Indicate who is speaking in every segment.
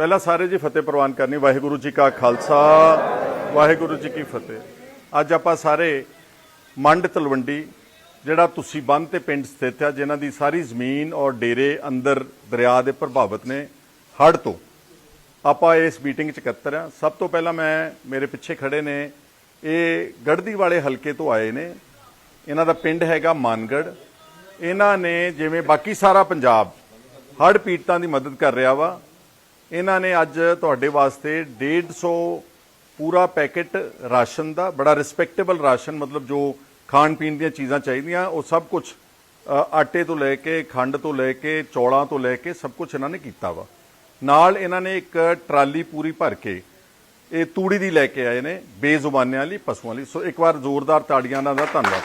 Speaker 1: ਪਹਿਲਾਂ ਸਾਰੇ ਜੀ ਫਤਿਹ ਪ੍ਰਵਾਨ ਕਰਨੀ, ਵਾਹਿਗੁਰੂ ਜੀ ਕਾ ਖਾਲਸਾ, ਵਾਹਿਗੁਰੂ ਜੀ ਕੀ ਫਤਿਹ। ਅੱਜ ਆਪਾਂ ਸਾਰੇ ਮੰਡ ਤਲਵੰਡੀ, ਜਿਹੜਾ ਤੁਸੀਂ ਬੰਨ ਤੇ ਪਿੰਡ ਸਥਿਤ ਹੈ ਜਿਨ੍ਹਾਂ ਦੀ ਸਾਰੀ ਜ਼ਮੀਨ ਔਰ ਡੇਰੇ ਅੰਦਰ ਦਰਿਆ ਦੇ ਪ੍ਰਭਾਵਿਤ ਨੇ, ਹੜ੍ਹ ਤੋਂ। ਆਪਾਂ ਇਸ ਮੀਟਿੰਗ 'ਚ ਇਕੱਤਰ ਆ। ਸਭ ਤੋਂ ਪਹਿਲਾਂ ਮੈਂ, ਮੇਰੇ ਪਿੱਛੇ ਖੜੇ ਨੇ, ਇਹ ਗੜਦੀ ਵਾਲੇ ਹਲਕੇ ਤੋਂ ਆਏ ਨੇ। ਇਹਨਾਂ ਦਾ ਪਿੰਡ ਹੈਗਾ ਮਾਨਗੜ ਇਹਨਾਂ ਨੇ ਜਿਵੇਂ ਬਾਕੀ ਸਾਰਾ ਪੰਜਾਬ, ਹੜ੍ਹ ਪੀੜਤਾਂ ਦੀ ਮਦਦ ਕਰ ਰਿਹਾ ਵਾ। ਇਹਨਾਂ ਨੇ ਅੱਜ ਤੁਹਾਡੇ ਵਾਸਤੇ 150 ਪੂਰਾ ਪੈਕੇਟ ਰਾਸ਼ਨ ਦਾ, ਬੜਾ ਰਿਸਪੈਕਟੇਬਲ ਰਾਸ਼ਨ, ਮਤਲਬ ਜੋ ਖਾਣ ਪੀਣ ਦੀਆਂ ਚੀਜ਼ਾਂ ਚਾਹੀਦੀਆਂ, ਉਹ ਸਭ ਕੁਝ ਆਟੇ ਤੋਂ ਲੈ ਕੇ, ਖੰਡ ਤੋਂ ਲੈ ਕੇ, ਚੌਲਾਂ ਤੋਂ ਲੈ ਕੇ ਸਭ ਕੁਝ ਇਹਨਾਂ ਨੇ ਕੀਤਾ ਵਾ। ਨਾਲ ਇਹਨਾਂ ਨੇ ਇੱਕ ਟਰਾਲੀ ਪੂਰੀ ਭਰ ਕੇ, ਇਹ ਤੂੜੀ ਦੀ ਲੈ ਕੇ ਆਏ ਨੇ, ਬੇਜ਼ੁਬਾਨਿਆਂ ਲਈ ਪਸ਼ੂਆਂ ਲਈ ਸੋ ਇੱਕ ਵਾਰ ਜ਼ੋਰਦਾਰ ਤਾੜੀਆਂ ਨਾਲ ਦਾ ਧੰਨਵਾਦ।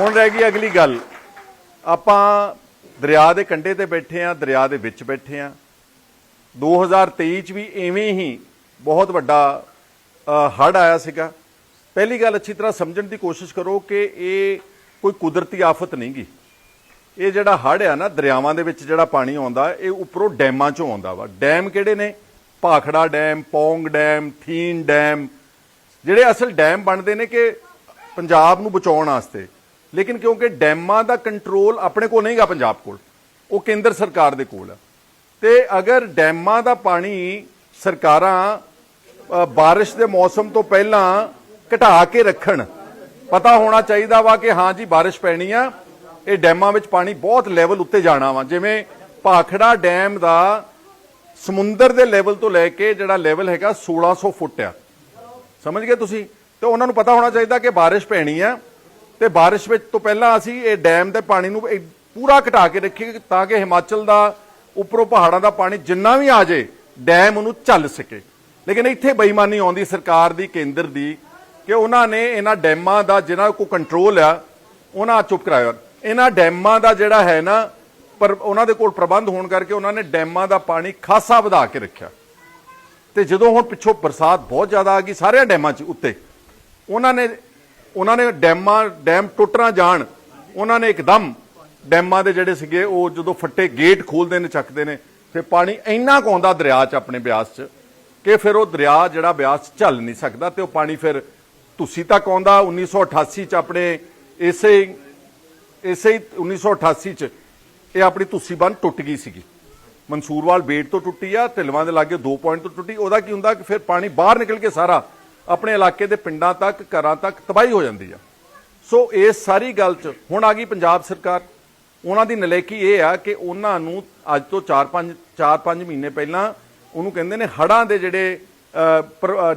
Speaker 1: ਹੁਣ ਰਹਿ ਗਈ ਅਗਲੀ ਗੱਲ। ਆਪਾਂ ਦਰਿਆ ਦੇ ਕੰਢੇ ਤੇ ਬੈਠੇ ਆ, ਦਰਿਆ ਦੇ ਵਿੱਚ ਬੈਠੇ ਆ। 2023 ਚ ਵੀ ਐਵੇਂ ਹੀ ਬਹੁਤ ਵੱਡਾ ਹੜ ਆਇਆ ਸੀਗਾ। ਪਹਿਲੀ ਗੱਲ ਅੱਛੀ ਤਰ੍ਹਾਂ ਸਮਝਣ ਦੀ ਕੋਸ਼ਿਸ਼ ਕਰੋ ਕਿ ਇਹ ਕੋਈ ਕੁਦਰਤੀ ਆਫਤ ਨਹੀਂ ਨਹੀਂਗੀ। ਇਹ ਜਿਹੜਾ ਹੜ ਆ ਨਾ, ਦਰਿਆਵਾਂ ਦੇ ਵਿੱਚ ਜਿਹੜਾ ਪਾਣੀ ਆਉਂਦਾ, ਇਹ ਉੱਪਰੋਂ ਡੈਮਾਂ ਚੋਂ ਆਉਂਦਾ ਵਾ। ਡੈਮ ਕਿਹੜੇ ਨੇ? Bhakra dam, Pong dam, Thein dam. ਜਿਹੜੇ ਅਸਲ ਡੈਮ ਬਣਦੇ ਨੇ ਕਿ ਪੰਜਾਬ ਨੂੰ ਬਚਾਉਣ ਵਾਸਤੇ। ਲੇਕਿਨ ਕਿਉਂਕਿ ਡੈਮਾਂ ਦਾ ਕੰਟਰੋਲ ਆਪਣੇ ਕੋਲ ਨਹੀਂਗਾ ਪੰਜਾਬ ਕੋਲ, ਉਹ ਕੇਂਦਰ ਸਰਕਾਰ ਦੇ ਕੋਲ ਹੈ ਤੇ ਅਗਰ ਡੈਮਾਂ ਦਾ ਪਾਣੀ ਸਰਕਾਰਾਂ ਬਾਰਿਸ਼ ਦੇ ਮੌਸਮ ਤੋਂ ਪਹਿਲਾਂ ਘਟਾ ਕੇ ਰੱਖਣ, ਪਤਾ ਹੋਣਾ ਚਾਹੀਦਾ ਵਾ ਕਿ ਹਾਂ ਜੀ ਬਾਰਿਸ਼ ਪੈਣੀ ਆ, ਇਹ ਡੈਮਾਂ ਵਿੱਚ ਪਾਣੀ ਬਹੁਤ ਲੈਵਲ ਉੱਤੇ ਜਾਣਾ ਵਾ। ਜਿਵੇਂ ਭਾਖੜਾ ਡੈਮ ਦਾ ਸਮੁੰਦਰ ਦੇ ਲੈਵਲ ਤੋਂ ਲੈ ਕੇ ਜਿਹੜਾ ਲੈਵਲ ਹੈਗਾ 1600 ਫੁੱਟ ਆ। ਸਮਝ ਗਏ ਤੁਸੀਂ? ਤੇ ਉਹਨਾਂ ਨੂੰ ਪਤਾ ਹੋਣਾ ਚਾਹੀਦਾ ਕਿ ਬਾਰਿਸ਼ ਪੈਣੀ ਆ ਤੇ ਬਾਰਿਸ਼ ਵਿੱਚ ਤੋਂ ਪਹਿਲਾਂ ਅਸੀਂ ਇਹ ਡੈਮ ਦੇ ਪਾਣੀ ਨੂੰ ਪੂਰਾ ਘਟਾ ਕੇ ਰੱਖੀਏ ਤਾਂ ਕਿ ਹਿਮਾਚਲ ਦਾ ਉੱਪਰੋਂ ਪਹਾੜਾਂ ਦਾ ਪਾਣੀ ਜਿੰਨਾ ਵੀ ਆ ਜੇ, ਡੈਮ ਉਹਨੂੰ ਚੱਲ ਸਕੇ। ਲੇਕਿਨ ਇੱਥੇ ਬੇਈਮਾਨੀ ਆਉਂਦੀ, ਸਰਕਾਰ ਦੀ, ਕੇਂਦਰ ਦੀ, ਕਿ ਉਹਨਾਂ ਨੇ ਇਹਨਾਂ ਡੈਮਾਂ ਦਾ ਜਿਹਨਾਂ ਕੋ ਕੰਟਰੋਲ ਆ, ਉਹਨਾਂ ਚੁੱਪ ਕਰਾਇਆ। ਇਹਨਾਂ ਡੈਮਾਂ ਦਾ ਜਿਹੜਾ ਹੈ ਨਾ, ਪਰ ਉਹਨਾਂ ਦੇ ਕੋਲ ਪ੍ਰਬੰਧ ਹੋਣ ਕਰਕੇ ਉਹਨਾਂ ਨੇ ਡੈਮਾਂ ਦਾ ਪਾਣੀ ਖਾਸਾ ਵਧਾ ਕੇ ਰੱਖਿਆ। ਤੇ ਜਦੋਂ ਹੁਣ ਪਿੱਛੋਂ ਬਰਸਾਤ ਬਹੁਤ ਜ਼ਿਆਦਾ ਆ ਗਈ ਸਾਰਿਆਂ ਡੈਮਾਂ 'ਚ ਉੱਤੇ, ਉਹਨਾਂ ਨੇ ਉਹਨਾਂ ਨੇ ਡੈਮਾਂ, ਡੈਮ ਟੁੱਟਣਾ ਜਾਣ, ਉਹਨਾਂ ਨੇ ਇੱਕਦਮ ਡੈਮਾਂ ਦੇ ਜਿਹੜੇ ਸੀਗੇ, ਉਹ ਜਦੋਂ ਫੱਟੇ ਗੇਟ ਖੋਲਦੇ ਨੇ, ਚੱਕਦੇ ਨੇ ਫਿਰ ਪਾਣੀ ਇੰਨਾ ਕੁ ਆਉਂਦਾ ਦਰਿਆ 'ਚ ਆਪਣੇ ਬਿਆਸ 'ਚ ਕਿ ਫਿਰ ਉਹ ਦਰਿਆ ਜਿਹੜਾ ਬਿਆਸ 'ਚ ਚੱਲ ਨਹੀਂ ਸਕਦਾ ਤੇ ਉਹ ਪਾਣੀ ਫਿਰ ਤੁਸੀਂ ਤੱਕ ਆਉਂਦਾ। 1988 'ਚ ਆਪਣੇ ਇਸੇ ਇਸੇ ਹੀ 1988 'ਚ ਇਹ ਆਪਣੀ ਤੁਸੀਂ ਬੰਨ ਟੁੱਟ ਗਈ ਸੀਗੀ। ਮਨਸੂਰਵਾਲ ਬੇਟ ਤੋਂ ਟੁੱਟੀ ਆ, ਢਿਲਵਾਂ ਦੇ ਲਾਗੇ 2 ਪੁਆਇੰਟ ਤੋਂ ਟੁੱਟੀ। ਉਹਦਾ ਕੀ ਹੁੰਦਾ ਕਿ ਫਿਰ ਪਾਣੀ ਬਾਹਰ ਨਿਕਲ ਕੇ ਸਾਰਾ ਆਪਣੇ ਇਲਾਕੇ ਦੇ ਪਿੰਡਾਂ ਤੱਕ, ਘਰਾਂ ਤੱਕ ਤਬਾਹੀ ਹੋ ਜਾਂਦੀ ਆ। ਸੋ ਇਸ ਸਾਰੀ ਗੱਲ 'ਚ ਹੁਣ ਆ ਗਈ ਪੰਜਾਬ ਸਰਕਾਰ। ਉਹਨਾਂ ਦੀ ਨਲੇਕੀ ਇਹ ਆ ਕਿ ਉਹਨਾਂ ਨੂੰ ਅੱਜ ਤੋਂ 4-5 4-5 ਮਹੀਨੇ ਪਹਿਲਾਂ ਉਹਨੂੰ ਕਹਿੰਦੇ ਨੇ ਹੜਾਂ ਦੇ ਜਿਹੜੇ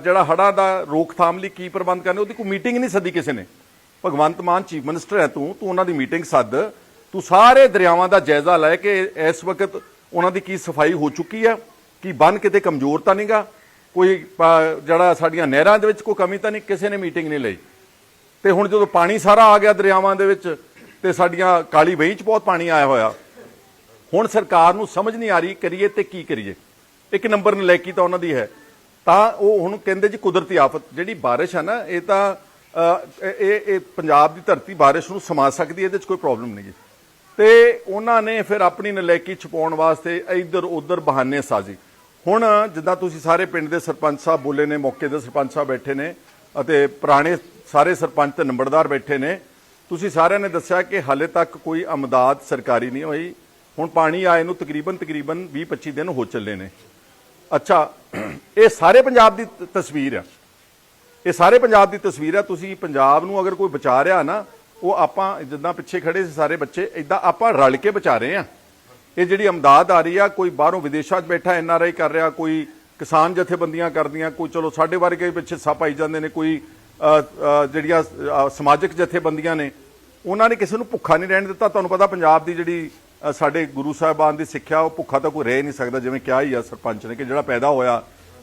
Speaker 1: ਜਿਹੜਾ ਹੜਾਂ ਦਾ ਰੋਕਥਾਮ ਲਈ ਕੀ ਪ੍ਰਬੰਧ ਕਰਨੇ, ਉਹਦੀ ਕੋਈ ਮੀਟਿੰਗ ਨਹੀਂ ਸੱਦੀ ਕਿਸੇ ਨੇ। ਭਗਵੰਤ ਮਾਨ ਚੀਫ ਮਿਨਿਸਟਰ ਹੈ ਤੂੰ ਤੂੰ ਉਹਨਾਂ ਦੀ ਮੀਟਿੰਗ ਸੱਦ। ਤੂੰ ਸਾਰੇ ਦਰਿਆਵਾਂ ਦਾ ਜਾਇਜ਼ਾ ਲੈ ਕੇ ਇਸ ਵਕਤ ਉਹਨਾਂ ਦੀ ਕੀ ਸਫ਼ਾਈ ਹੋ ਚੁੱਕੀ ਆ, ਕੀ ਬੰਨ ਕਿਤੇ ਕਮਜ਼ੋਰ ਤਾਂ ਨਹੀਂਗਾ ਕੋਈ ਜਿਹੜਾ ਸਾਡੀਆਂ ਨਹਿਰਾਂ ਦੇ ਵਿੱਚ ਕੋਈ ਕਮੀ ਤਾਂ ਨਹੀਂ, ਕਿਸੇ ਨੇ ਮੀਟਿੰਗ ਨਹੀਂ ਲਈ। ਤੇ ਹੁਣ ਜਦੋਂ ਪਾਣੀ ਸਾਰਾ ਆ ਗਿਆ ਦਰਿਆਵਾਂ ਦੇ ਵਿੱਚ, ਤੇ ਸਾਡੀਆਂ ਕਾਲੀ ਬਈ 'ਚ ਬਹੁਤ ਪਾਣੀ ਆਇਆ ਹੋਇਆ, ਹੁਣ ਸਰਕਾਰ ਨੂੰ ਸਮਝ ਨਹੀਂ ਆ ਰਹੀ ਕਰੀਏ ਤੇ ਕੀ ਕਰੀਏ। ਇੱਕ ਨੰਬਰ ਨਲੈਕੀ ਤਾਂ ਉਹਨਾਂ ਦੀ ਹੈ। ਤਾਂ ਉਹ ਹੁਣ ਕਹਿੰਦੇ ਜੀ ਕੁਦਰਤੀ ਆਫਤ, ਜਿਹੜੀ ਬਾਰਿਸ਼ ਹੈ ਨਾ, ਇਹ ਤਾਂ ਇਹ ਇਹ ਪੰਜਾਬ ਦੀ ਧਰਤੀ ਬਾਰਿਸ਼ ਨੂੰ ਸਮਾ ਸਕਦੀ ਹੈ, ਇਹਦੇ 'ਚ ਕੋਈ ਪ੍ਰੋਬਲਮ ਨਹੀਂ ਜੀ ਤੇ ਉਹਨਾਂ ਨੇ ਫਿਰ ਆਪਣੀ ਨਲੈਕੀ ਛਪਾਉਣ ਵਾਸਤੇ ਇੱਧਰ ਉੱਧਰ ਬਹਾਨੇ ਸਾਜ਼ੀ। ਹੁਣ ਜਿੱਦਾਂ ਤੁਸੀਂ ਸਾਰੇ ਪਿੰਡ ਦੇ ਸਰਪੰਚ ਸਾਹਿਬ ਬੋਲੇ ਨੇ, ਮੌਕੇ ਦੇ ਸਰਪੰਚ ਸਾਹਿਬ ਬੈਠੇ ਨੇ ਅਤੇ ਪੁਰਾਣੇ ਸਾਰੇ ਸਰਪੰਚ ਤੇ ਨੰਬਰਦਾਰ ਬੈਠੇ ਨੇ, ਤੁਸੀਂ ਸਾਰਿਆਂ ਨੇ ਦੱਸਿਆ ਕਿ ਹਾਲੇ ਤੱਕ ਕੋਈ ਅਮਦਾਦ ਸਰਕਾਰੀ ਨਹੀਂ ਹੋਈ। ਹੁਣ ਪਾਣੀ ਆਏ ਨੂੰ ਤਕਰੀਬਨ ਤਕਰੀਬਨ 20-25 ਦਿਨ ਹੋ ਚੱਲੇ ਨੇ। ਅੱਛਾ, ਇਹ ਸਾਰੇ ਪੰਜਾਬ ਦੀ ਤਸਵੀਰ ਆ। ਇਹ ਸਾਰੇ ਪੰਜਾਬ ਦੀ ਤਸਵੀਰ ਆ। ਤੁਸੀਂ ਪੰਜਾਬ ਨੂੰ ਅਗਰ ਕੋਈ ਬਚਾ ਰਿਹਾ ਨਾ, ਉਹ ਆਪਾਂ ਜਿੱਦਾਂ ਪਿੱਛੇ ਖੜੇ ਸੀ ਸਾਰੇ ਬੱਚੇ ਇਦਾਂ ਆਪਾਂ ਰਲ ਕੇ ਬਚਾ ਰਹੇ ਆ ਇਹ ਜਿਹੜੀ ਅਮਦਾਦ ਆ ਰਹੀ ਆ, ਕੋਈ ਬਾਹਰੋਂ ਵਿਦੇਸ਼ਾਂ 'ਚ ਬੈਠਾ ਐਨ ਆਰ ਆਈ ਕਰ ਰਿਹਾ, ਕੋਈ ਕਿਸਾਨ ਜਥੇਬੰਦੀਆਂ ਕਰਦੀਆਂ ਕੋਈ ਚਲੋ ਸਾਡੇ ਵਰਗੇ ਪਿੱਛੇ ਸੱਪ ਪਾਈ ਜਾਂਦੇ ਨੇ, ਕੋਈ ਜਿਹੜੀਆਂ ਸਮਾਜਿਕ ਜਥੇਬੰਦੀਆਂ ਨੇ, ਉਹਨਾਂ ਨੇ ਕਿਸੇ ਨੂੰ ਭੁੱਖਾ ਨਹੀਂ ਰਹਿਣ ਦਿੱਤਾ। ਤੁਹਾਨੂੰ ਪਤਾ ਪੰਜਾਬ ਦੀ ਜਿਹੜੀ ਸਾਡੇ ਗੁਰੂ ਸਾਹਿਬਾਨ ਦੀ ਸਿੱਖਿਆ, ਉਹ ਭੁੱਖਾ ਤਾਂ ਕੋਈ ਰਹਿ ਨਹੀਂ ਸਕਦਾ, ਜਿਵੇਂ ਕਿਹਾ ਹੀ ਆ ਸਰਪੰਚ ਨੇ ਕਿ ਜਿਹੜਾ ਪੈਦਾ ਹੋਇਆ,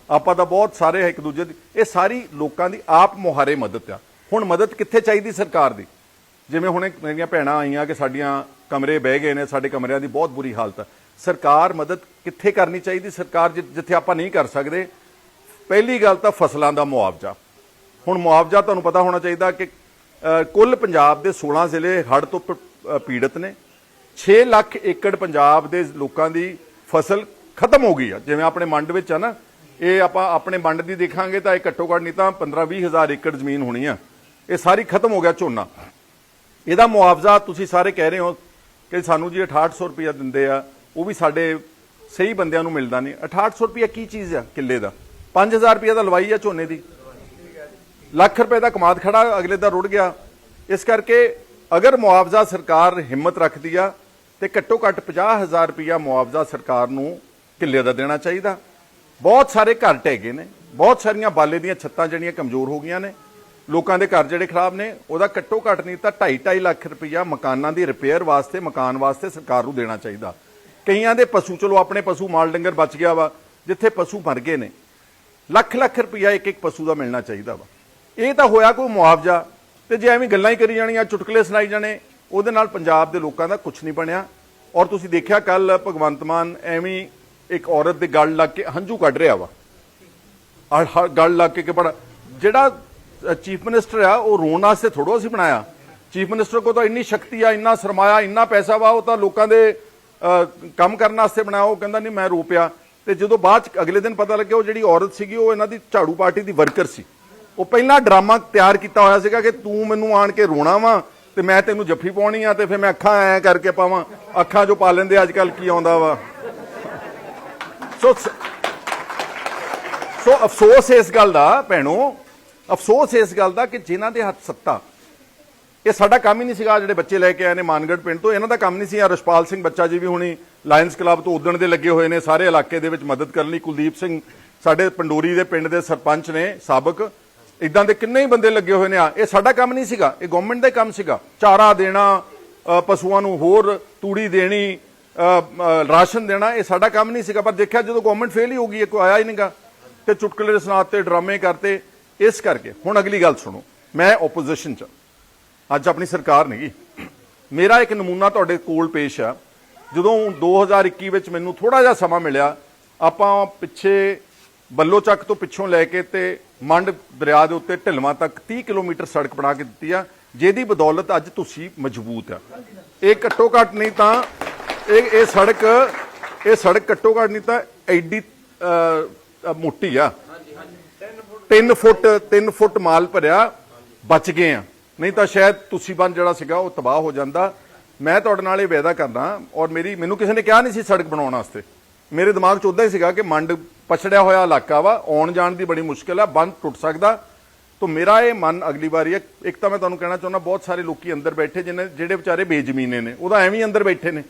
Speaker 1: ਆਪਾਂ ਤਾਂ ਬਹੁਤ ਸਾਰੇ ਇੱਕ ਦੂਜੇ ਦੀ, ਇਹ ਸਾਰੀ ਲੋਕਾਂ ਦੀ ਆਪ ਮੁਹਾਰੇ ਮਦਦ ਆ। ਹੁਣ ਮਦਦ ਕਿੱਥੇ ਚਾਹੀਦੀ ਸਰਕਾਰ ਦੀ? ਜਿਵੇਂ ਹੁਣੇ ਮੇਰੀਆਂ ਭੈਣਾਂ ਆਈਆਂ ਕਿ ਸਾਡੀਆਂ ਕਮਰੇ ਬਹਿ ਗਏ ਨੇ, ਸਾਡੇ ਕਮਰਿਆਂ ਦੀ ਬਹੁਤ ਬੁਰੀ ਹਾਲਤ ਹੈ ਸਰਕਾਰ ਮਦਦ ਕਿੱਥੇ ਕਰਨੀ ਚਾਹੀਦੀ? ਸਰਕਾਰ ਜਿ- ਜਿੱਥੇ ਆਪਾਂ ਨਹੀਂ ਕਰ ਸਕਦੇ, ਪਹਿਲੀ ਗੱਲ ਤਾਂ ਫਸਲਾਂ ਦਾ ਮੁਆਵਜ਼ਾ। ਹੁਣ ਮੁਆਵਜ਼ਾ ਤੁਹਾਨੂੰ ਪਤਾ ਹੋਣਾ ਚਾਹੀਦਾ ਕਿ ਕੁੱਲ ਪੰਜਾਬ ਦੇ 16 ਜ਼ਿਲ੍ਹੇ ਹੜ੍ਹ ਤੋਂ ਪੀੜਤ ਨੇ। 6 ਲੱਖ ਏਕੜ ਪੰਜਾਬ ਦੇ ਲੋਕਾਂ ਦੀ ਫਸਲ ਖਤਮ ਹੋ ਗਈ ਆ। ਜਿਵੇਂ ਆਪਣੇ ਮੰਡ ਵਿੱਚ ਆ ਨਾ, ਇਹ ਆਪਾਂ ਆਪਣੇ ਮੰਡ ਦੀ ਦੇਖਾਂਗੇ ਤਾਂ ਇਹ ਘੱਟੋ ਘੱਟ ਨਹੀਂ ਤਾਂ 15 20 ਹਜ਼ਾਰ ਏਕੜ ਜ਼ਮੀਨ ਹੋਣੀ ਆ। ਇਹ ਸਾਰੀ ਖਤਮ ਹੋ ਗਿਆ ਝੋਨਾ। ਇਹਦਾ ਮੁਆਵਜ਼ਾ ਤੁਸੀਂ ਸਾਰੇ ਕਹਿ ਰਹੇ ਹੋ ਕਿ ਸਾਨੂੰ ਜੀ 6800 ਰੁਪਇਆ ਦਿੰਦੇ ਆ, ਉਹ ਵੀ ਸਾਡੇ ਸਹੀ ਬੰਦਿਆਂ ਨੂੰ ਮਿਲਦਾ ਨਹੀਂ। 6800 ਰੁਪਇਆ ਕੀ ਚੀਜ਼ ਆ ਕਿੱਲੇ ਦਾ? 5000 ਰੁਪਇਆ ਦਾ ਲਵਾਈ ਆ ਝੋਨੇ ਦੀ। ਲੱਖ ਰੁਪਏ ਦਾ ਕਮਾਦ ਖੜਾ, ਅਗਲੇ ਦਾ ਰੁੜ ਗਿਆ। ਇਸ ਕਰਕੇ ਅਗਰ ਮੁਆਵਜ਼ਾ ਸਰਕਾਰ ਹਿੰਮਤ ਰੱਖਦੀ ਆ, ਤੇ ਘੱਟੋ ਘੱਟ 50000 ਰੁਪਇਆ ਮੁਆਵਜ਼ਾ ਸਰਕਾਰ ਨੂੰ ਕਿੱਲੇ ਦਾ ਦੇਣਾ ਚਾਹੀਦਾ। ਬਹੁਤ ਸਾਰੇ ਘਰ ਢਹਿ ਗਏ ਨੇ, ਬਹੁਤ ਸਾਰੀਆਂ ਬਾਲੇ ਦੀਆਂ ਛੱਤਾਂ ਜਿਹੜੀਆਂ ਕਮਜ਼ੋਰ ਹੋ ਗਈਆਂ ਨੇ ਲੋਕਾਂ ਦੇ ਘਰ ਜਿਹੜੇ ਖਰਾਬ ਨੇ, ਉਹਦਾ ਘੱਟੋ ਘੱਟ ਨਹੀਂ ਤਾਂ 2.5 ਲੱਖ ਰੁਪਇਆ ਮਕਾਨਾਂ ਦੀ ਰਿਪੇਅਰ ਵਾਸਤੇ, ਮਕਾਨ ਵਾਸਤੇ ਸਰਕਾਰ ਨੂੰ ਦੇਣਾ ਚਾਹੀਦਾ। ਕਈਆਂ ਦੇ ਪਸ਼ੂ, ਚਲੋ ਆਪਣੇ ਪਸ਼ੂ ਮਾਲ ਡੰਗਰ ਬਚ ਗਿਆ ਵਾ, ਜਿੱਥੇ ਪਸ਼ੂ ਮਰ ਗਏ ਨੇ, ਲੱਖ ਲੱਖ ਰੁਪਇਆ ਇੱਕ ਇੱਕ ਪਸ਼ੂ ਦਾ ਮਿਲਣਾ ਚਾਹੀਦਾ ਵਾ। ਇਹ ਤਾਂ ਹੋਇਆ ਕੋਈ ਮੁਆਵਜ਼ਾ, ਤੇ ਜੇ ਐਵੇਂ ਗੱਲਾਂ ਹੀ ਕਰੀ ਜਾਣੀਆਂ, ਚੁਟਕਲੇ ਸੁਣਾਈ ਜਾਣੇ, ਉਹਦੇ ਨਾਲ ਪੰਜਾਬ ਦੇ ਲੋਕਾਂ ਦਾ ਕੁਝ ਨਹੀਂ ਬਣਿਆ। ਔਰ ਤੁਸੀਂ ਦੇਖਿਆ ਕੱਲ ਭਗਵੰਤ ਮਾਨ ਐਵੇਂ ਇੱਕ ਔਰਤ ਦੇ ਗਲ ਲੱਗ ਕੇ ਹੰਝੂ ਕੱਢ ਰਿਹਾ ਵਾ। ਆਹ, ਗੱਲ ਲੱਗ ਕੇ ਕਿ ਬੜਾ ਜਿਹੜਾ ਚੀਫ ਮਿਨਿਸਟਰ ਆ, ਉਹ ਰੋਣ ਵਾਸਤੇ ਥੋੜੋ ਅਸੀਂ ਬਣਾਇਆ। ਚੀਫ ਮਿਨਿਸਟਰ ਕੋਲ ਤਾਂ ਇੰਨੀ ਸ਼ਕਤੀ ਆ, ਇੰਨਾ ਸਰਮਾਇਆ, ਇੰਨਾ ਪੈਸਾ ਵਾ, ਉਹ ਤਾਂ ਲੋਕਾਂ ਦੇ ਕੰਮ ਕਰਨ ਵਾਸਤੇ ਬਣਾਇਆ, ਉਹ ਕਹਿੰਦਾ, ਨਹੀਂ, ਮੈਂ ਰੋ ਪਿਆ ਤੇ ਜਦੋਂ ਬਾਅਦ ਚ ਅਗਲੇ ਦਿਨ ਪਤਾ ਲੱਗਿਆ, ਉਹ ਜਿਹੜੀ ਔਰਤ ਸੀਗੀ, ਉਹ ਇਹਨਾਂ ਦੀ ਝਾੜੂ ਪਾਰਟੀ ਦੀ ਵਰਕਰ ਸੀ। ਉਹ ਪਹਿਲਾਂ ਡਰਾਮਾ ਤਿਆਰ ਕੀਤਾ ਹੋਇਆ ਸੀਗਾ ਕਿ ਤੂੰ ਮੈਨੂੰ ਆਣ ਕੇ ਰੋਣਾ ਵਾ ਤੇ ਮੈਂ ਤੈਨੂੰ ਜੱਫੀ ਪਾਉਣੀ ਆ ਤੇ ਫਿਰ ਮੈਂ ਅੱਖਾਂ ਐ ਕਰਕੇ ਪਾਵਾਂ, ਅੱਖਾਂ ਜੋ ਪਾ ਲੈਂਦੇ ਅੱਜ ਕੱਲ ਕੀ ਆਉਂਦਾ ਵਾ। ਸੋ ਸੋ ਅਫਸੋਸ ਇਸ ਗੱਲ ਦਾ, ਭੈਣੋ। ਅਫਸੋਸ ਇਸ ਗੱਲ ਦਾ ਕਿ ਜਿਨ੍ਹਾਂ ਦੇ ਹੱਥ ਸੱਤਾ, ਇਹ ਸਾਡਾ ਕੰਮ ਹੀ ਨਹੀਂ ਸੀਗਾ ਜਿਹੜੇ ਬੱਚੇ ਲੈ ਕੇ ਆਏ ਨੇ ਮਾਨਗੜ ਪਿੰਡ ਤੋਂ। ਇਹਨਾਂ ਦਾ ਕੰਮ ਨਹੀਂ ਸੀ। ਆ ਰਸ਼ਪਾਲ ਸਿੰਘ ਬੱਚਾ ਜੀ ਵੀ ਹੁਣੀ ਲਾਇਨਸ ਕਲੱਬ ਤੋਂ ਉਦਣ ਦੇ ਲੱਗੇ ਹੋਏ ਨੇ। ਸਾਰੇ ਇਲਾਕੇ ਦੇ ਵਿੱਚ ਮਦਦ ਕਰਨ ਲਈ ਕੁਲਦੀਪ ਸਿੰਘ, ਸਾਡੇ ਪੰਡੋਰੀ ਦੇ ਪਿੰਡ ਦੇ ਸਰਪੰਚ ਨੇ, ਸਾਬਕ। ਇਦਾਂ ਦੇ ਕਿੰਨੇ ਹੀ ਬੰਦੇ ਲੱਗੇ ਹੋਏ ਨੇ ਆ। ਇਹ ਸਾਡਾ ਕੰਮ ਨਹੀਂ ਸੀਗਾ। ਇਹ ਗਵਰਨਮੈਂਟ ਦਾ ਹੀ ਕੰਮ ਸੀਗਾ। ਚਾਰਾ ਦੇਣਾ ਪਸ਼ੂਆਂ ਨੂੰ ਹੋਰ ਤੂੜੀ ਦੇਣੀ ਰਾਸ਼ਨ ਦੇਣਾ, ਇਹ ਸਾਡਾ ਕੰਮ ਨਹੀਂ ਸੀਗਾ। ਪਰ ਦੇਖਿਆ ਜਦੋਂ ਗਵਰਨਮੈਂਟ ਫੇਲ ਹੀ ਹੋ ਗਈ, ਇਹ ਕੋਈ ਆਇਆ ਹੀ ਨਹੀਂਗਾ ਤੇ ਚੁਟਕਲੇ ਸੁਣਾਤੇ ਡਰਾਮੇ ਕਰਤੇ। ਇਸ ਕਰਕੇ ਹੁਣ ਅਗਲੀ ਗੱਲ ਸੁਣੋ। ਮੈਂ ਆਪੋਜੀਸ਼ਨ ਚ ਅੱਜ ਆਪਣੀ ਸਰਕਾਰ ਨਹੀਂ। ਮੇਰਾ ਇੱਕ ਨਮੂਨਾ ਤੁਹਾਡੇ ਕੋਲ ਪੇਸ਼ ਆ। ਜਦੋਂ 2021 ਵਿੱਚ ਮੈਨੂੰ ਥੋੜਾ ਜਿਹਾ ਸਮਾਂ ਮਿਲਿਆ, ਆਪਾਂ ਪਿੱਛੇ ਬੱਲੋ ਚੱਕ ਤੋਂ ਪਿੱਛੋਂ ਲੈ ਕੇ ਤੇ ਮੰਡ ਦਰਿਆ ਦੇ ਉੱਤੇ ਢਿਲਵਾਂ ਤੱਕ 30 ਕਿਲੋਮੀਟਰ ਸੜਕ ਬਣਾ ਕੇ ਦਿੱਤੀ ਆ, ਜਿਹਦੀ ਬਦੌਲਤ ਅੱਜ ਤੁਸੀਂ ਮਜ਼ਬੂਤ ਆ। ਇਹ ਘੱਟੋ ਘੱਟ ਨਹੀਂ ਤਾਂ ਇਹ ਇਹ ਸੜਕ ਇਹ ਸੜਕ ਘੱਟੋ ਘੱਟ ਨਹੀਂ ਤਾਂ ਐਡੀ ਮੋਟੀ ਆ। 3 ਫੁੱਟ 3 ਫੁੱਟ ਮਾਲ ਭਰਿਆ, ਬਚ ਗਏ ਆ। ਨਹੀਂ ਤਾਂ ਸ਼ਾਇਦ ਤੁਸੀਂ ਬੰਨ ਜਿਹੜਾ ਸੀਗਾ, ਉਹ ਤਬਾਹ ਹੋ ਜਾਂਦਾ। ਮੈਂ ਤੁਹਾਡੇ ਨਾਲ ਇਹ ਵਾਅਦਾ ਕਰਦਾ ਔਰ ਮੇਰੀ, ਮੈਨੂੰ ਕਿਸੇ ਨੇ ਕਿਹਾ ਨਹੀਂ ਸੀ ਸੜਕ ਬਣਾਉਣ ਵਾਸਤੇ। ਮੇਰੇ ਦਿਮਾਗ 'ਚ ਉਦਾਂ ਹੀ ਸੀਗਾ ਕਿ ਮੰਡ ਪਛੜਿਆ ਹੋਇਆ ਇਲਾਕਾ ਵਾ, ਆਉਣ ਜਾਣ ਦੀ ਬੜੀ ਮੁਸ਼ਕਲ ਆ, ਬੰਦ ਟੁੱਟ ਸਕਦਾ। ਤਾਂ ਮੇਰਾ ਇਹ ਮਨ ਅਗਲੀ ਵਾਰੀ ਹੈ, ਇੱਕ ਤਾਂ ਮੈਂ ਤੁਹਾਨੂੰ ਕਹਿਣਾ ਚਾਹੁੰਦਾ, ਬਹੁਤ ਸਾਰੇ ਲੋਕੀ ਅੰਦਰ ਬੈਠੇ ਜਿਹਨੇ ਜਿਹੜੇ ਵਿਚਾਰੇ ਬੇਜ਼ਮੀਨੇ ਨੇ ਉਹਦਾ ਐਵੇਂ ਹੀ ਅੰਦਰ ਬੈਠੇ ਨੇ।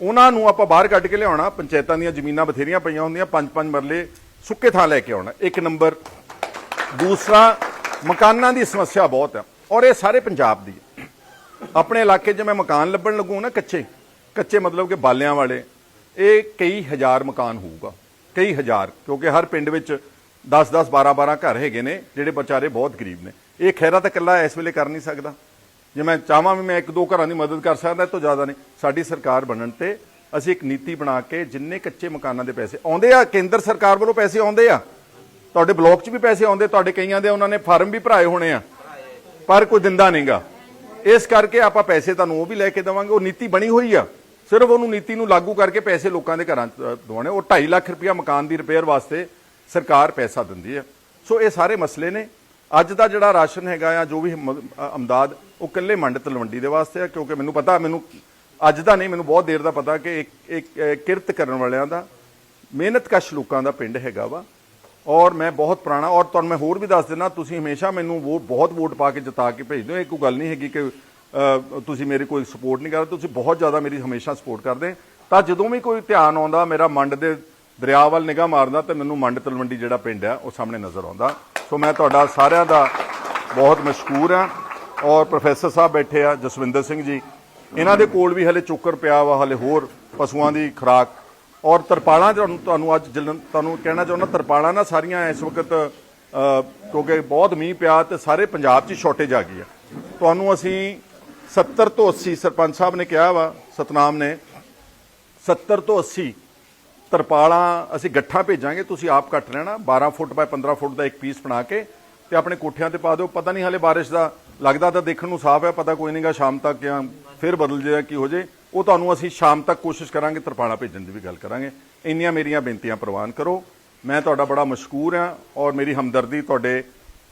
Speaker 1: ਉਹਨਾਂ ਨੂੰ ਆਪਾਂ ਬਾਹਰ ਕੱਢ ਕੇ ਲਿਆਉਣਾ, ਪੰਚਾਇਤਾਂ ਦੀਆਂ ਜ਼ਮੀਨਾਂ ਬਥੇਰੀਆਂ ਪਈਆਂ ਹੁੰਦੀਆਂ ਪੰਜ ਪੰਜ ਮਰਲੇ ਸੁੱਕੇ ਥਾਂ ਲੈ ਕੇ ਆਉਣਾ। ਇੱਕ ਨੰਬਰ। ਦੂਸਰਾ, ਮਕਾਨਾਂ ਦੀ ਸਮੱਸਿਆ ਬਹੁਤ ਹੈ ਔਰ ਇਹ ਸਾਰੇ ਪੰਜਾਬ ਦੀ ਹੈ। ਆਪਣੇ ਇਲਾਕੇ 'ਚ ਮੈਂ ਮਕਾਨ ਲੱਭਣ ਲੱਗੂ ਨਾ ਕੱਚੇ ਕੱਚੇ ਮਤਲਬ ਕਿ ਬਾਲਿਆਂ ਵਾਲੇ, ਇਹ ਕਈ ਹਜ਼ਾਰ ਮਕਾਨ ਹੋਊਗਾ, ਕਈ ਹਜ਼ਾਰ, ਕਿਉਂਕਿ ਹਰ ਪਿੰਡ ਵਿੱਚ 10 10 12 12 ਘਰ ਹੈਗੇ ਨੇ, ਜਿਹੜੇ ਵਿਚਾਰੇ ਬਹੁਤ ਗਰੀਬ ਨੇ। ਇਹ ਖੈਰਾ ਤਾਂ ਇਕੱਲਾ ਇਸ ਵੇਲੇ ਕਰ ਨਹੀਂ ਸਕਦਾ। ਜੇ ਮੈਂ ਚਾਹਾਂ ਵੀ ਮੈਂ ਇੱਕ ਦੋ ਘਰਾਂ ਦੀ ਮਦਦ ਕਰ ਸਕਦਾ, ਇਹ ਤੋਂ ਜ਼ਿਆਦਾ ਨਹੀਂ। ਸਾਡੀ ਸਰਕਾਰ ਬਣਨ ਤੇ ਅਸੀਂ ਇੱਕ ਨੀਤੀ ਬਣਾ ਕੇ ਜਿੰਨੇ ਕੱਚੇ ਮਕਾਨਾਂ ਦੇ ਪੈਸੇ ਆਉਂਦੇ ਆ, ਕੇਂਦਰ ਸਰਕਾਰ ਵੱਲੋਂ ਪੈਸੇ ਆਉਂਦੇ ਆ। ਤੁਹਾਡੇ ਬਲਾਕ 'ਚ ਵੀ ਪੈਸੇ ਆਉਂਦੇ, ਤੁਹਾਡੇ ਕਈਆਂ ਦੇ ਉਹਨਾਂ ਨੇ ਫਾਰਮ ਵੀ ਭਰਾਏ ਹੋਣੇ ਆ। ਪਰ ਕੋਈ ਦਿੰਦਾ ਨਹੀਂਗਾ। ਇਸ ਕਰਕੇ ਆਪਾਂ ਪੈਸੇ ਤੁਹਾਨੂੰ ਉਹ ਵੀ ਲੈ ਕੇ ਦੇਵਾਂਗੇ, ਉਹ ਨੀਤੀ ਬਣੀ ਹੋਈ ਆ। ਸਿਰਫ ਉਹਨੂੰ ਨੀਤੀ ਨੂੰ ਲਾਗੂ ਕਰਕੇ ਪੈਸੇ ਲੋਕਾਂ ਦੇ ਘਰਾਂ 'ਚ ਦਵਾਉਣੇ ਉਹ 2.5 ਲੱਖ ਰੁਪਇਆ ਮਕਾਨ ਦੀ ਰਿਪੇਅਰ ਵਾਸਤੇ ਸਰਕਾਰ ਪੈਸਾ ਦਿੰਦੀ ਹੈ ਸੋ ਇਹ ਸਾਰੇ ਮਸਲੇ ਨੇ। ਅੱਜ ਦਾ ਜਿਹੜਾ ਰਾਸ਼ਨ ਹੈਗਾ ਆ, ਜੋ ਵੀ ਅਮਦਾਦ, ਉਹ ਇਕੱਲੇ ਮੰਡ ਤਲਵੰਡੀ ਦੇ ਵਾਸਤੇ ਆ, ਕਿਉਂਕਿ ਮੈਨੂੰ ਪਤਾ, ਮੈਨੂੰ ਅੱਜ ਦਾ ਨਹੀਂ, ਮੈਨੂੰ ਬਹੁਤ ਦੇਰ ਦਾ ਪਤਾ ਕਿ ਇੱਕ ਇੱਕ ਕਿਰਤ ਕਰਨ ਵਾਲਿਆਂ ਦਾ ਮਿਹਨਤਕਸ਼ ਲੋਕਾਂ ਦਾ ਪਿੰਡ ਹੈਗਾ ਵਾ। ਔਰ ਮੈਂ ਬਹੁਤ ਪੁਰਾਣਾ, ਔਰ ਤੁਹਾਨੂੰ ਮੈਂ ਹੋਰ ਵੀ ਦੱਸ ਦਿੰਦਾ, ਤੁਸੀਂ ਹਮੇਸ਼ਾ ਮੈਨੂੰ ਵੋਟ ਬਹੁਤ ਵੋਟ ਪਾ ਕੇ ਜਿਤਾ ਕੇ ਭੇਜਦੇ ਹੋ ਇਹ ਕੋਈ ਗੱਲ ਨਹੀਂ ਹੈਗੀ ਕਿ ਤੁਸੀਂ ਮੇਰੀ ਕੋਈ ਸਪੋਰਟ ਨਹੀਂ ਕਰਦੇ, ਤੁਸੀਂ ਬਹੁਤ ਜ਼ਿਆਦਾ ਮੇਰੀ ਹਮੇਸ਼ਾ ਸਪੋਰਟ ਕਰਦੇ। ਤਾਂ ਜਦੋਂ ਵੀ ਕੋਈ ਧਿਆਨ ਆਉਂਦਾ, ਮੇਰਾ ਮੰਡ ਦੇ ਦਰਿਆ ਵੱਲ ਨਿਗਾਹ ਮਾਰਦਾ, ਤੇ ਮੈਨੂੰ ਮੰਡ ਤਲਵੰਡੀ ਜਿਹੜਾ ਪਿੰਡ ਆ ਉਹ ਸਾਹਮਣੇ ਨਜ਼ਰ ਆਉਂਦਾ। ਸੋ ਮੈਂ ਤੁਹਾਡਾ ਸਾਰਿਆਂ ਦਾ ਬਹੁਤ ਮਸ਼ਕੂਰ ਹਾਂ। ਔਰ ਪ੍ਰੋਫੈਸਰ ਸਾਹਿਬ ਬੈਠੇ ਆ, ਜਸਵਿੰਦਰ ਸਿੰਘ ਜੀ। ਇਹਨਾਂ ਦੇ ਕੋਲ ਵੀ ਹਲੇ ਚੋਕਰ ਪਿਆ ਵਾ, ਹਲੇ ਹੋਰ ਪਸ਼ੂਆਂ ਦੀ ਖੁਰਾਕ। ਔਰ ਤਰਪਾਲਾਂ ਤੁਹਾਨੂੰ ਤੁਹਾਨੂੰ ਅੱਜ ਜਲਨ- ਤੁਹਾਨੂੰ ਕਹਿਣਾ ਚਾਹੁੰਦਾ, ਤਰਪਾਲਾਂ ਨਾ ਸਾਰੀਆਂ ਇਸ ਵਕਤ ਕਿਉਂਕਿ ਬਹੁਤ ਮੀਂਹ ਪਿਆ ਤੇ ਸਾਰੇ ਪੰਜਾਬ 'ਚ ਸ਼ਾਰਟੇਜ ਆ ਗਈ ਆ। ਤੁਹਾਨੂੰ ਅਸੀਂ 70 ਤੋਂ 80 ਸਰਪੰਚ ਸਾਹਿਬ ਨੇ ਕਿਹਾ ਵਾ, ਸਤਨਾਮ ਨੇ 70 ਤੋਂ 80 ਤਰਪਾਲਾਂ ਅਸੀਂ ਗੱਠਾਂ ਭੇਜਾਂਗੇ, ਤੁਸੀਂ ਆਪ ਕੱਟ ਲੈਣਾ 12 ਫੁੱਟ ਬਾਏ 15 ਫੁੱਟ ਦਾ ਇੱਕ ਪੀਸ ਬਣਾ ਕੇ ਤੇ ਆਪਣੇ ਕੋਠਿਆਂ ਤੇ ਪਾ ਦਿਓ। ਪਤਾ ਨਹੀਂ ਹਲੇ ਬਾਰਿਸ਼ ਦਾ ਲੱਗਦਾ ਤਾਂ ਦੇਖਣ ਨੂੰ ਸਾਫ਼ ਹੈ, ਪਤਾ ਕੋਈ ਨਹੀਂਗਾ ਸ਼ਾਮ ਤੱਕ ਜਾਂ ਫਿਰ ਬਦਲ ਜਾਏ ਕੀ ਹੋ ਜੇ। ਉਹ ਤੁਹਾਨੂੰ ਅਸੀਂ ਸ਼ਾਮ ਤੱਕ ਕੋਸ਼ਿਸ਼ ਕਰਾਂਗੇ, ਤਰਪਾਲਾਂ ਭੇਜਣ ਦੀ ਵੀ ਗੱਲ ਕਰਾਂਗੇ। ਇੰਨੀਆਂ ਮੇਰੀਆਂ ਬੇਨਤੀਆਂ ਪ੍ਰਵਾਨ ਕਰੋ। ਮੈਂ ਤੁਹਾਡਾ ਬੜਾ ਮਸ਼ਕੂਰ ਹਾਂ ਔਰ ਮੇਰੀ ਹਮਦਰਦੀ ਤੁਹਾਡੇ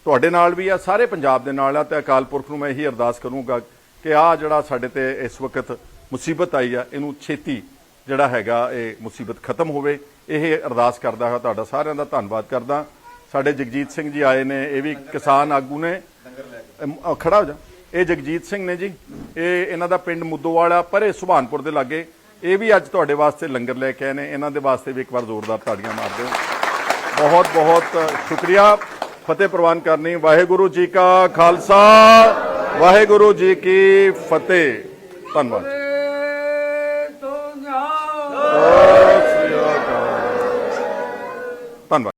Speaker 1: ਤੁਹਾਡੇ ਨਾਲ ਵੀ ਆ, ਸਾਰੇ ਪੰਜਾਬ ਦੇ ਨਾਲ ਆ ਤੇ ਅਕਾਲ ਪੁਰਖ ਨੂੰ ਮੈਂ ਇਹੀ ਅਰਦਾਸ ਕਰੂੰਗਾ ਕਿ ਆ ਜਿਹੜਾ ਸਾਡੇ ਤੇ ਇਸ ਵਕਤ ਮੁਸੀਬਤ ਆਈ ਆ, ਇਹਨੂੰ ਛੇਤੀ ਜਿਹੜਾ ਹੈਗਾ ਇਹ ਮੁਸੀਬਤ ਖਤਮ ਹੋਵੇ। ਇਹ ਅਰਦਾਸ ਕਰਦਾ ਹਾਂ, ਤੁਹਾਡਾ ਸਾਰਿਆਂ ਦਾ ਧੰਨਵਾਦ ਕਰਦਾ। ਸਾਡੇ ਜਗਜੀਤ ਸਿੰਘ ਜੀ ਆਏ ਨੇ ਇਹ ਵੀ ਕਿਸਾਨ ਆਗੂ ਨੇ। ਖੜਾ ਹੋ ਜਾ। ਇਹ ਜਗਜੀਤ ਸਿੰਘ ਨੇ ਜੀ ਇਹ ਇਹਨਾਂ ਦਾ ਪਿੰਡ ਮੁੱਦੋਵਾਲਾ ਪਰੇ ਸੁਭਾਨਪੁਰ ਦੇ ਲਾਗੇ। ਇਹ ਵੀ ਅੱਜ ਤੁਹਾਡੇ ਵਾਸਤੇ ਲੰਗਰ ਲੈ ਕੇ ਆਏ ਨੇ। ਇਹਨਾਂ ਦੇ ਵਾਸਤੇ ਵੀ ਇੱਕ ਵਾਰ ਜ਼ੋਰਦਾਰ ਤਾੜੀਆਂ ਮਾਰ ਦਿਓ ਬਹੁਤ ਬਹੁਤ ਸ਼ੁਕਰੀਆ। ਫਤਿਹ ਪ੍ਰਵਾਨ ਕਰਨੀ। ਵਾਹਿਗੁਰੂ ਜੀ ਕਾ ਖਾਲਸਾ। ਵਾਹਿਗੁਰੂ ਜੀ ਕੀ ਫਤਿਹ। ਧੰਨਵਾਦ। ਧੰਨਵਾਦ।